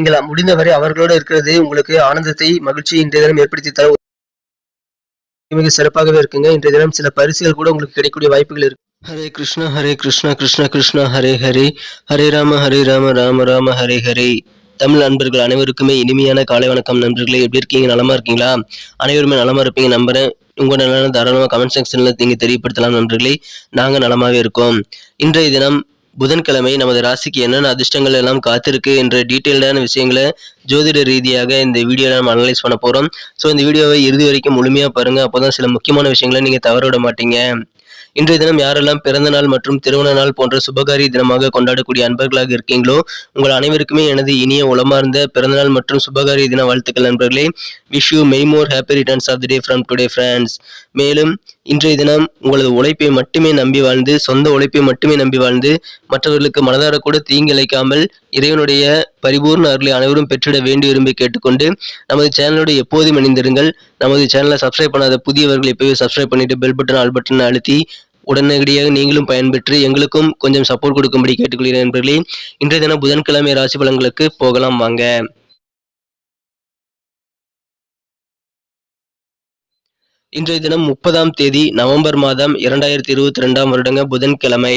நீங்கள் முடிந்தவரை அவர்களோடு இருக்கிறது. உங்களுக்கு ஆனந்தத்தை மகிழ்ச்சி இன்றைய தினம் ஏற்படுத்தி தர மிக சிறப்பாகவே இருக்குங்க. இன்றைய தினம் சில பரிசுகள் கூட உங்களுக்கு கிடைக்கக்கூடிய வாய்ப்புகள் இருக்கு. ஹரே கிருஷ்ணா ஹரே கிருஷ்ணா கிருஷ்ணா கிருஷ்ணா ஹரே ஹரே. ஹரே ராம ஹரே ராம ராம ராம ஹரே ஹரே. தமிழ் நண்பர்கள் அனைவருக்குமே இனிமையான காலை வணக்கம் நண்பர்களே. எப்படி இருக்கீங்க? நலமா இருக்கீங்களா? அனைவருமே நலமா இருப்பீங்க நம்புறேன். உங்க நலன தாராளமாக கமெண்ட் செக்ஷன்ல நீங்க தெரியப்படுத்தலாம் நண்பர்களே. நாங்க நலமாவே இருக்கோம். இன்றைய தினம் புதன்கிழமை நமது ராசிக்கு என்னென்ன அதிர்ஷ்டங்கள் எல்லாம் காத்திருக்கு என்ற டீட்டெயில்டான விஷயங்களை ஜோதிட ரீதியாக இந்த வீடியோவில் நம்ம அனலைஸ் பண்ண போகிறோம் ஸோ இந்த வீடியோவை இறுதி வரைக்கும் முழுமையாக பாருங்கள் அப்போ தான் சில முக்கியமான விஷயங்களை நீங்கள் தவற விட மாட்டீங்க. இன்றைய தினம் யாரெல்லாம் பிறந்த நாள் மற்றும் திருமண நாள் போன்ற சுபகாரி தினமாக கொண்டாடக்கூடிய அன்பர்களாக இருக்கீங்களோ உங்கள் அனைவருக்குமே எனது இனிய உளமார்ந்த பிறந்தநாள் மற்றும் சுபகாரி தின வாழ்த்துக்கள் நண்பர்களே. Wish you many more happy returns of the day from today friends மேலும் இன்றைய தினம் உங்களது உழைப்பை மட்டுமே நம்பி வாழ்ந்து சொந்த உழைப்பை மட்டுமே நம்பி வாழ்ந்து மற்றவர்களுக்கு மனதார கூட தீங்கிழைக்காமல் இறைவனுடைய பரிபூர்ண அருளை அனைவரும் பெற்றிட வேண்டி விரும்பி கேட்டுக்கொண்டு நமது சேனலோடு எப்போதும் இணைந்திருங்கள். நமது சேனலை சப்ஸ்கிரைப் பண்ணாத புதியவர்கள் எப்போவே சப்ஸ்கிரைப் பண்ணிட்டு பெல் பட்டன் ஆல் பட்டன் அழுத்தி உடனடியாக நீங்களும் பயன்பெற்று எங்களுக்கும் கொஞ்சம் சப்போர்ட் கொடுக்கும்படி கேட்டுக்கொள்கிறேன் நண்பர்களே. இன்றைய தினம் புதன்கிழமை ராசி பலன்களுக்கு போகலாம் வாங்க. இன்றைய தினம் முப்பதாம் தேதி நவம்பர் மாதம் இரண்டாயிரத்தி இருபத்தி ரெண்டாம் வருடங்க புதன்கிழமை.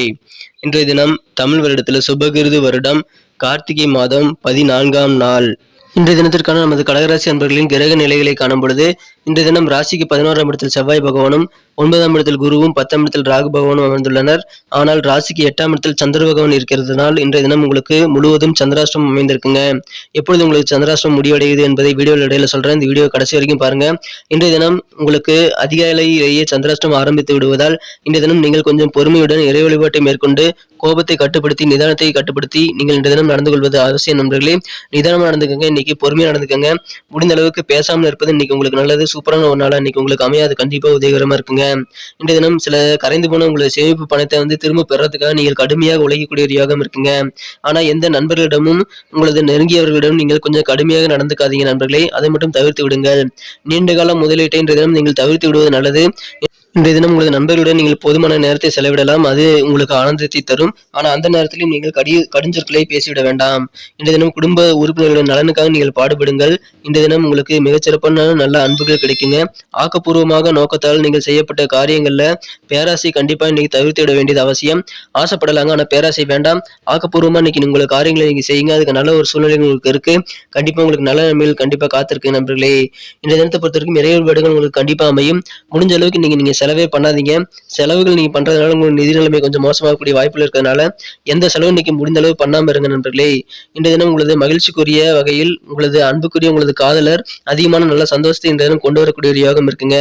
இன்றைய தினம் தமிழ் வருடத்தில் சுபகிருது வருடம் கார்த்திகை மாதம் பதினான்காம் நாள். இன்றைய தினத்திற்கான நமது கடகராசி அன்பர்களின் கிரக நிலைகளை காணும் பொழுது இன்றைய தினம் ராசிக்கு பதினோராம் இடத்தில் செவ்வாய் பகவானும் ஒன்பதாம் இடத்தில் குருவும் பத்தாம் இடத்தில் ராகு பகவானும் அமர்ந்துள்ளனர். ஆனால் ராசிக்கு எட்டாம் இடத்தில் சந்திர பகவான் இருக்கிறதுனால் இன்றைய தினம் உங்களுக்கு முழுவதும் சந்திராஷ்டிரம் அமைந்திருக்குங்க. எப்பொழுது உங்களுக்கு சந்திராஷ்டிரம் முடிவடையுது என்பதை வீடியோவில் இடையில சொல்றேன். இந்த வீடியோ கடைசி வரைக்கும் பாருங்க. இன்றைய தினம் உங்களுக்கு அதிகாலையிலேயே சந்திராஷ்டிரம் ஆரம்பித்து விடுவதால் இன்றைய தினம் நீங்கள் கொஞ்சம் பொறுமையுடன் இறை வழிபாட்டை மேற்கொண்டு கோபத்தை கட்டுப்படுத்தி நிதானத்தை கட்டுப்படுத்தி நீங்கள் இன்றைய தினம் நடந்து கொள்வது அவசியம் நண்பர்களே. நிதானமாக நடந்துக்கங்க. இன்னைக்கு பொறுமையாக நடந்துக்கங்க. முடிந்த அளவுக்கு பேசாமல் இருப்பது இன்னைக்கு உங்களுக்கு நல்லது. சூப்பரான ஒரு நாளாக இன்னைக்கு உங்களுக்கு அமையாது. கண்டிப்பாக உதவிகரமாக இருக்குங்க இன்றைய தினம் சில கரைந்து போன உங்களுடைய சேமிப்பு பணத்தை வந்து திரும்ப பெறதுக்காக நீங்கள் கடுமையாக உழைக்கக்கூடிய ஒரு யோகம் இருக்குங்க. ஆனால் எந்த நண்பர்களிடமும் உங்களது நெருங்கியவர்களிடம் நீங்கள் கொஞ்சம் கடுமையாக நடந்துக்காதீங்க நண்பர்களே. அதை மட்டும் தவிர்த்து விடுங்கள். நீண்ட கால முதலீட்டை இன்றைய தினம் நீங்கள் தவிர்த்து விடுவது நல்லது. இன்றைய தினம் உங்களது நண்பர்களுடன் நீங்கள் போதுமான நேரத்தை செலவிடலாம். அது உங்களுக்கு ஆனந்தத்தை தரும். ஆனால் அந்த நேரத்திலும் நீங்கள் கடி கடுஞ்சொற்களை பேசிவிட வேண்டாம். இன்றைய தினம் குடும்ப உறுப்பினர்களின் நலனுக்காக நீங்கள் பாடுபடுங்கள். இன்றைய தினம் உங்களுக்கு மிகச்சிறப்பான நல்ல அன்புகள் கிடைக்குங்க. ஆக்கப்பூர்வமாக நோக்கத்தால் நீங்கள் செய்யப்பட்ட காரியங்களில் பேராசை கண்டிப்பாக இன்னைக்கு தவிர்த்து விட வேண்டியது அவசியம். ஆசைப்படலாங்க ஆனால் பேராசை வேண்டாம். ஆக்கப்பூர்வமாக இன்னைக்கு உங்களை காரியங்களை நீங்க செய்யுங்க. அதுக்கு நல்ல ஒரு சூழ்நிலை உங்களுக்கு இருக்கு. கண்டிப்பா உங்களுக்கு நல்ல நன்மைகள் கண்டிப்பாக காத்திருக்கு நண்பர்களே. இன்றைய தினத்தை பொறுத்த வரைக்கும் நிறைய உங்களுக்கு கண்டிப்பாக அமையும். முடிஞ்ச அளவுக்கு நீங்க நீங்கள் செலவே பண்ணாதீங்க. செலவுகள் நீங்க பண்றதுனால உங்களுக்கு நிதி நிலைமை கொஞ்சம் மோசமாகக்கூடிய வாய்ப்புகள் இருக்கிறதுனால எந்த செலவு இன்னைக்கு முடிந்த அளவு பண்ணாம இருங்க நண்பர்களே. இன்றைய தினம் உங்களது மகிழ்ச்சிக்குரிய வகையில் உங்களது அன்புக்குரிய உங்களது காதலர் அதிகமான நல்ல சந்தோஷத்தை இன்றைய தினம் கொண்டு வரக்கூடிய ஒரு யோகம் இருக்குங்க.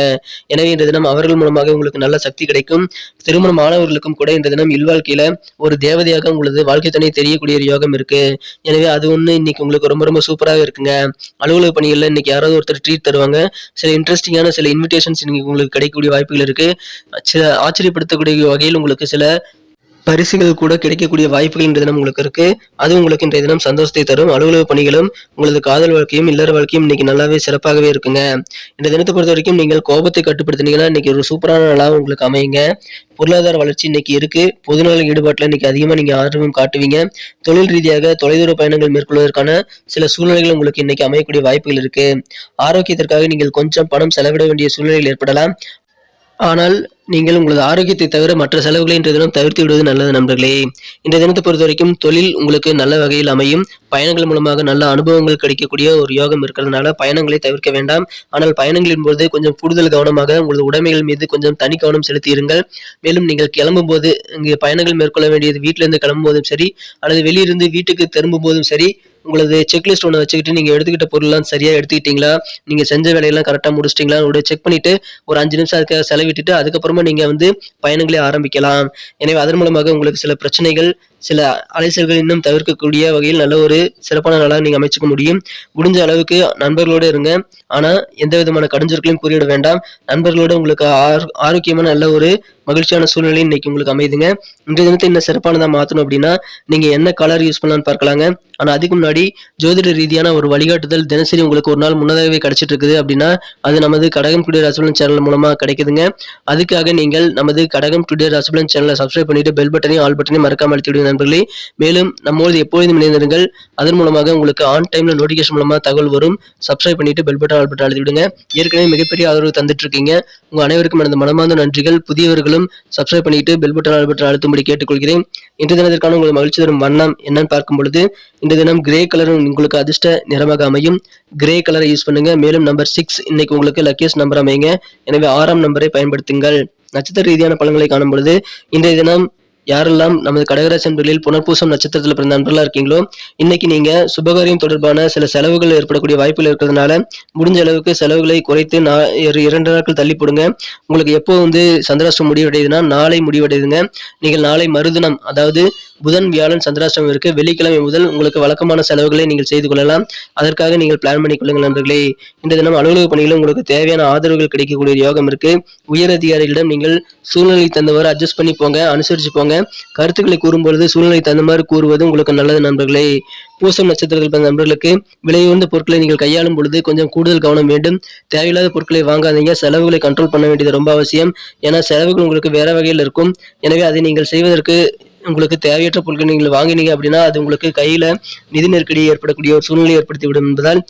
எனவே இன்றைய தினம் அவர்கள் மூலமாக உங்களுக்கு நல்ல சக்தி கிடைக்கும். திருமணம் ஆனவர்களுக்கும் கூட இந்த தினம் இல்வாழ்க்கையில ஒரு தேவதையாக உங்களது வாழ்க்கை தனியை தெரியக்கூடிய ஒரு யோகம் இருக்கு. எனவே அது ஒண்ணு இன்னைக்கு உங்களுக்கு ரொம்ப ரொம்ப சூப்பராக இருக்குங்க. அலுவலக பணிகள்ல இன்னைக்கு யாராவது ஒருத்தர் ட்ரீட் தருவாங்க. சில இன்ட்ரெஸ்டிங்கான சில இன்விடேஷன்ஸ் இன்னைக்கு உங்களுக்கு கிடைக்கக்கூடிய வாய்ப்புகள் இருக்கு. சில ஆச்சரியப்படுத்தக்கூடிய வகையில் உங்களுக்கு சில பரிசுகள் கூட கிடைக்கக்கூடிய வாய்ப்புகள் இன்றைய தினம் உங்களுக்கு இருக்கு. அது உங்களுக்கு இன்றைய தினம் சந்தோஷத்தை தரும். அலுவலக பணிகளும் உங்களது காதல் வாழ்க்கையும் இல்லற வாழ்க்கையும் இன்னைக்கு நல்லாவே சிறப்பாகவே இருக்குங்க. இந்த தினத்தை பொறுத்த வரைக்கும் நீங்கள் கோபத்தை கட்டுப்படுத்தினீங்கன்னா இன்னைக்கு ஒரு சூப்பரான நாளாக உங்களுக்கு அமையுங்க. பொருளாதார வளர்ச்சி இன்னைக்கு இருக்கு. பொதுநல ஈடுபாட்டில் இன்னைக்கு அதிகமாக நீங்க ஆர்வம் காட்டுவீங்க. தொழில் ரீதியாக தொலைதூர பயணங்கள் மேற்கொள்வதற்கான சில சூழ்நிலைகள் உங்களுக்கு இன்னைக்கு அமையக்கூடிய வாய்ப்புகள் இருக்கு. ஆரோக்கியத்திற்காக நீங்கள் கொஞ்சம் பணம் செலவிட வேண்டிய சூழ்நிலைகள் ஏற்படலாம். ஆனால் நீங்கள் உங்களது ஆரோக்கியத்தை தவிர மற்ற செலவுகளை இன்றைய தினம் தவிர்த்து விடுவது நல்லது நண்பர்களே. இந்த தினத்தை பொறுத்த வரைக்கும் தொழில் உங்களுக்கு நல்ல வகையில் அமையும். பயணங்கள் மூலமாக நல்ல அனுபவங்கள் கிடைக்கக்கூடிய ஒரு யோகம் இருக்கிறதுனால பயணங்களை தவிர்க்க வேண்டாம். ஆனால் பயணங்களின் போது கொஞ்சம் கூடுதல் கவனமாக உங்களது உடைமைகள் மீது கொஞ்சம் தனி கவனம் செலுத்தியிருங்கள். மேலும் நீங்கள் கிளம்பும் போது இங்கே பயணங்கள் மேற்கொள்ள வேண்டியது வீட்டிலிருந்து கிளம்பும் போதும் சரி அல்லது வெளியிருந்து வீட்டுக்கு திரும்பும் போதும் சரி உங்களது செக்லிஸ்ட் ஒன்று வச்சுக்கிட்டு நீங்கள் எடுத்துக்கிட்ட பொருள்லாம் சரியாக எடுத்துக்கிட்டீங்களா? நீங்கள் செஞ்ச வேலையெல்லாம் கரெக்டாக முடிச்சிட்டிங்களா? ஒரு செக் பண்ணிவிட்டு ஒரு அஞ்சு நிமிஷம் அதுக்காக செலவிட்டுட்டு அதுக்கப்புறமா நீங்கள் வந்து பயணங்களை ஆரம்பிக்கலாம். எனவே அதன் மூலமாக உங்களுக்கு சில பிரச்சனைகள் சில அலைச்சல்கள் இன்னும் தவிர்க்கக்கூடிய வகையில் நல்ல ஒரு சிறப்பான நாளாக நீங்கள் அமைச்சுக்க முடியும். முடிஞ்ச அளவுக்கு நண்பர்களோடு இருங்க. ஆனால் எந்த விதமான கடுஞ்சொற்களையும் கூறிவிட வேண்டாம். நண்பர்களோடு உங்களுக்கு ஆர் ஆரோக்கியமான நல்ல ஒரு மகிழ்ச்சியான சூழ்நிலை இன்னைக்கு உங்களுக்கு அமையுதுங்க இந்த தினத்தை இன்னும் சிறப்பானதாக மாற்றணும் அப்படின்னா நீங்கள் என்ன கலர் யூஸ் பண்ணலான்னு பார்க்கலாங்க. ஆனால் அதுக்கு முன்னாடி ஜோதிட ரீதியான ஒரு வழிகாட்டுதல் தினசரி உங்களுக்கு ஒரு நாள் முன்னதாகவே கிடைச்சிட்டு இருக்குது அப்படின்னா அது நமது கடகம் டுடே ரசபலன் சேனல் மூலமாக கிடைக்குதுங்க. அதுக்காக நீங்கள் நமது கடகம் டுடே ரசபலன் சேனலை சப்ஸ்கிரைப் பண்ணிட்டு பெல் பட்டனையும் ஆல் பட்டனையும் மறக்காம அழுத்திவிடுங்க நண்பர்களே மேலும் நம்மோடு எப்பொழுதும் இணைந்திருங்கள். அதன் மூலமாக உங்களுக்கு ஆன் டைம்ல நோட்டிஃபிகேஷன் மூலமாக தகவல் வரும். சப்ஸ்கிரைப் பண்ணிட்டு பெல் பட்டன் ஆல் பட்டன் அழுத்தி விடுங்க. ஏற்கனவே மிகப்பெரிய ஆதரவு தந்துட்டு இருக்கீங்க உங்க அனைவருக்கும் எனது மனமார்ந்த நன்றிகள். புதியவர்களும் சப்ஸ்கிரைப் பண்ணிட்டு பெல் பட்டன் ஆல் பட்டன் அழுத்தும்படி கேட்டுக்கொள்கிறேன். இன்றைய தினத்திற்கான உங்களுக்கு மகிழ்ச்சி தரும் வண்ணம் என்னன்னு பார்க்கும் பொழுது இந்த தினம் கிரே கலர் உங்களுக்கு அதிர்ஷ்ட நிறமாக அமையும். கிரே கலரை யூஸ் பண்ணுங்க. மேலும் நம்பர் சிக்ஸ் இன்னைக்கு உங்களுக்கு லக்கியஸ்ட் நம்பர் அமைங்க எனவே ஆறாம் நம்பரை பயன்படுத்துங்கள். நட்சத்திர ரீதியான பலன்களை காணும் பொழுது இன்றைய தினம் யாரெல்லாம் நமது கடகராசி நண்பர்களில் புனர்பூசம் நட்சத்திரத்தில் பிறந்த நண்பர்களா இருக்கீங்களோ இன்னைக்கு நீங்க சுபகாரியம் தொடர்பான சில செலவுகள் ஏற்படக்கூடிய வாய்ப்புகள் இருக்கிறதுனால முடிஞ்ச அளவுக்கு செலவுகளை குறைத்து நா- இரண்டு நாட்கள் தள்ளி போடுங்க. உங்களுக்கு எப்போ வந்து சந்திராஷ்டம் முடிவடையுதுன்னா நாளை முடிவடையுதுங்க. நீங்கள் நாளை மறுதினம் அதாவது புதன் வியாழன் சந்திராஷ்டம் இருக்கு. வெள்ளிக்கிழமை முதல் உங்களுக்கு வழக்கமான செலவுகளை நீங்கள் செய்து கொள்ளலாம். அதற்காக நீங்கள் பிளான் பண்ணி கொள்ளுங்கள் நண்பர்களே. இந்த தினம் அலுவலக பணிகளும் உங்களுக்கு தேவையான ஆதரவுகள் கிடைக்கக்கூடிய யோகம் இருக்கு. உயர் அதிகாரிகளிடம் நீங்கள் சூழ்நிலை தந்தவாறு அட்ஜஸ்ட் பண்ணி போங்க அனுசரிச்சு போங்க. கருத்துக்களை கூறும்பொழுது சூழ்நிலை தகுந்த மாதிரி கூறுவது உங்களுக்கு நல்லது நண்பர்களே. பூசம் நட்சத்திரத்தில் பிறந்த நண்பர்களுக்கு விலையுயர்ந்த பொருட்களை நீங்கள் கையாளும் பொழுது கொஞ்சம் கூடுதல் கவனம் வேண்டும். தேவையில்லாத பொருட்களை வாங்காதீங்க. செலவுகளை கண்ட்ரோல் பண்ண வேண்டியது ரொம்ப அவசியம். ஏன்னா செலவுகள் உங்களுக்கு வேற வகையில் இருக்கும். எனவே அதை நீங்கள் செய்வதற்கு உங்களுக்கு தேவையற்ற பொருட்கள் நீங்கள் வாங்கினீங்க அப்படின்னா அது உங்களுக்கு கையில நிதி நெருக்கடி ஏற்படக்கூடிய ஒரு சூழ்நிலை ஏற்படுத்திவிடும் என்பதால்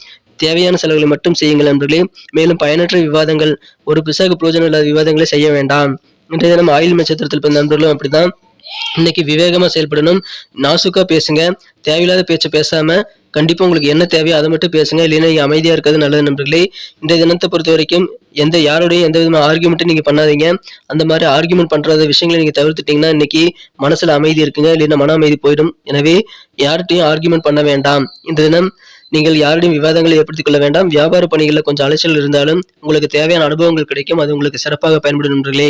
தேவையான செலவுகளை மட்டும் செய்யுங்கள் நண்பர்களே. மேலும் பயனற்ற விவாதங்கள் ஒரு பிசகு பிரோஜனம் இல்லாத விவாதங்களை செய்ய வேண்டாம். இன்றைய தினம் ஆயுள் நட்சத்திரத்தில் பிறந்த நண்பர்களும் அப்படிதான் இன்னைக்கு விவேகமா செயல்படணும். நாசுக்கா பேசுங்க. தேவையில்லாத பேச்சை பேசாம கண்டிப்பா உங்களுக்கு என்ன தேவையோ அதை மட்டும் பேசுங்க. இல்லைன்னா நீங்க அமைதியா இருக்கிறது நல்லது நண்பர்களே. இந்த தினத்தை பொறுத்த வரைக்கும் எந்த யாரோடையும் எந்த விதமான ஆர்குமெண்ட்டும் நீங்க பண்ணாதீங்க. அந்த மாதிரி ஆர்குமெண்ட் பண்ற விஷயங்களை நீங்க தவிர்த்துட்டீங்கன்னா இன்னைக்கு மனசுல அமைதி இருக்குங்க. இல்லைன்னா மன அமைதி போயிடும். எனவே யார்கிட்டையும் ஆர்குமெண்ட் பண்ண வேண்டாம். இந்த தினம் நீங்கள் யாரிடையும் விவாதங்களை ஏற்படுத்திக் கொள்ள வேண்டாம். வியாபார பணிகளில் கொஞ்சம் அலைச்சல் இருந்தாலும் உங்களுக்கு தேவையான அனுபவங்கள் கிடைக்கும். அது உங்களுக்கு சிறப்பாக பயன்படும் நண்பர்களே.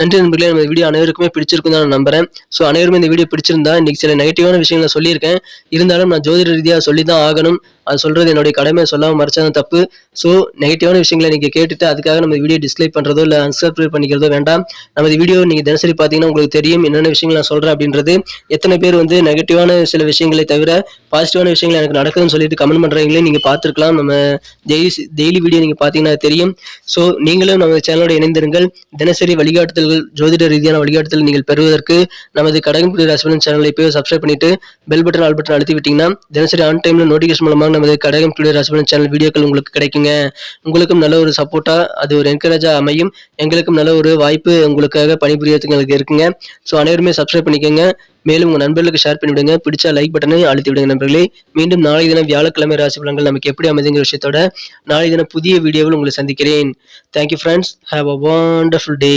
நன்றி நண்பர்களே. நம்ம வீடியோ அனைவருக்குமே பிடிச்சிருக்கும் தான் நான் நம்புறேன். ஸோ அனைவருமே இந்த வீடியோ பிடிச்சிருந்தா இன்னைக்கு சில நெகட்டிவான விஷயங்களை சொல்லியிருக்கேன். இருந்தாலும் நான் ஜோதிட ரீதியாக சொல்லி தான் ஆகணும். அது சொல்றது என்னுடைய கடமை சொல்லாமல் மறைச்சதான் தப்பு. ஸோ நெகட்டிவான விஷயங்களை நீங்கள் கேட்டுட்டு அதுக்காக நம்ம வீடியோ டிஸ்லைக் பண்ணுறதோ இல்லை அன்சப்ஸ்கிரைப் பண்ணிக்கிறதோ வேண்டாம். நமது வீடியோ நீங்கள் தினசரி பார்த்தீங்கன்னா உங்களுக்கு தெரியும் என்னென்ன விஷயங்கள் நான் சொல்கிறேன் அப்படின்றது. எத்தனை பேர் வந்து நெகட்டிவான சில விஷயங்களை தவிர பாசிட்டிவான விஷயங்கள் எனக்கு நடக்குதுன்னு சொல்லிட்டு கமெண்ட் பண்ணுறீங்களே நீங்கள் பார்த்துருக்கலாம். நம்ம டெய்லி டெய்லி வீடியோ நீங்கள் பார்த்தீங்கன்னா தெரியும். ஸோ நீங்களும் நம்ம சேனலோட இணைந்திருங்கள். தினசரி வழிகாட்டுதல்கள் ஜோதிட ரீதியான வழிகாட்டுதல் நீங்கள் பெறுவதற்கு நமது கடகம்புரி ராசிபலன் சேனலை போய் சப்ஸ்கிரைப் பண்ணிட்டு பெல் பட்டன் ஆல் பட்டன் அழுத்தி விட்டீங்கன்னா தினசரி ஆன் டைம்ல நோட்டிஃபிகேஷன் மூலமாக நமது கடகம் டுடே ராசிபலன் சேனல் வீடியோக்கள் உங்களுக்கு கிடைக்குங்க. உங்களுக்கும் நல்ல ஒரு சப்போர்ட்டா அது ஒரு என்கரேஜா அமையும். எங்களுக்கும் நல்ல ஒரு வாய்ப்பு உங்களுக்காக பணிபுரியறதுக்கு இருக்குங்க. ஸோ அனைவருமே சப்ஸ்கிரைப் பண்ணிக்கோங்க. மேலும் உங்கள் நண்பர்களுக்கு ஷேர் பண்ணிவிடுங்க. பிடிச்சா லைக் பட்டனை அழுத்தி விடுங்க நண்பர்களே. மீண்டும் நாளை தினம் வியாழக்கிழமை ராசி பலன்கள் நமக்கு எப்படி அமைதுங்கிற விஷயத்தோட நாளை தினம் புதிய வீடியோவில் உங்களை சந்திக்கிறேன். Thank you friends have a wonderful day